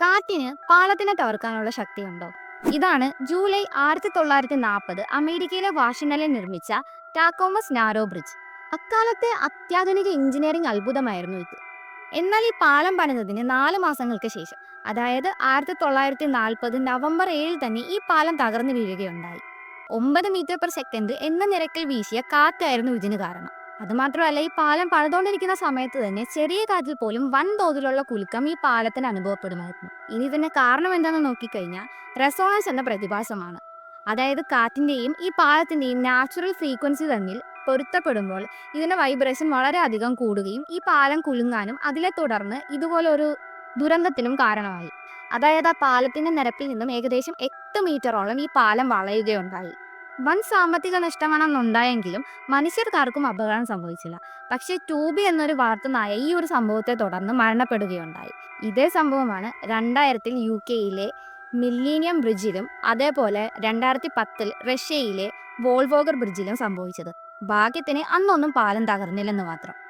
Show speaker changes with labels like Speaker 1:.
Speaker 1: കാറ്റിന് പാലത്തിനെ തകർക്കാനുള്ള ശക്തിയുണ്ടോ? ഇതാണ് ജൂലൈ ആയിരത്തി തൊള്ളായിരത്തി നാൽപ്പത് അമേരിക്കയിലെ വാഷിംഗ്ടണിൽ നിർമ്മിച്ച ടാക്കോമസ് നാരോ ബ്രിഡ്ജ്. അക്കാലത്തെ അത്യാധുനിക എഞ്ചിനീയറിംഗ് അത്ഭുതമായിരുന്നു ഇത്. എന്നാൽ ഈ പാലം പണിതതിന് നാല് മാസങ്ങൾക്ക് ശേഷം അതായത് ആയിരത്തി തൊള്ളായിരത്തി നാൽപ്പത് നവംബർ ഏഴിൽ തന്നെ ഈ പാലം തകർന്നു വീഴുകയുണ്ടായി. ഒമ്പത് മീറ്റർ പെർ സെക്കൻഡ് എന്ന നിരക്കിൽ വീശിയ കാറ്റായിരുന്നു ഇതിന് കാരണം. അതുമാത്രമല്ല ഈ പാലം പണിതുകൊണ്ടിരിക്കുന്ന സമയത്ത് തന്നെ ചെറിയ കാറ്റിൽ പോലും വൻ തോതിലുള്ള കുലുക്കം ഈ പാലത്തിന് അനുഭവപ്പെടുമായിരുന്നു. ഇനി ഇതിന്റെ കാരണം എന്താണെന്ന് നോക്കിക്കഴിഞ്ഞാൽ റെസോണൻസ് എന്ന പ്രതിഭാസമാണ്. അതായത് കാറ്റിന്റെയും ഈ പാലത്തിന്റെയും നാച്ചുറൽ ഫ്രീക്വൻസി തമ്മിൽ പൊരുത്തപ്പെടുമ്പോൾ ഇതിന്റെ വൈബ്രേഷൻ വളരെ അധികം കൂടുകയും ഈ പാലം കുലുങ്ങാനും അതിലെ തുടർന്ന് ഇതുപോലെ ഒരു ദുരന്തത്തിനും കാരണമായി. അതായത് ആ പാലത്തിന്റെ നിരപ്പിൽ നിന്നും ഏകദേശം എട്ട് മീറ്ററോളം ഈ പാലം വളയുകയുണ്ടായി. വൻ സാമ്പത്തിക നഷ്ടമാണെന്നുണ്ടായെങ്കിലും മനുഷ്യർക്കാർക്കും അപകടം സംഭവിച്ചില്ല. പക്ഷേ ടൂബി എന്നൊരു വാർത്തനായ ഈ ഒരു സംഭവത്തെ തുടർന്ന് മരണപ്പെടുകയുണ്ടായി. ഇതേ സംഭവമാണ് രണ്ടായിരത്തിൽ യു കെയിലെ മില്ലീനിയം ബ്രിഡ്ജിലും അതേപോലെ രണ്ടായിരത്തി പത്തിൽ റഷ്യയിലെ വോൾവോഗർ ബ്രിഡ്ജിലും സംഭവിച്ചത്. ഭാഗ്യത്തിന് അന്നൊന്നും പാലം തകർന്നില്ലെന്ന് മാത്രം.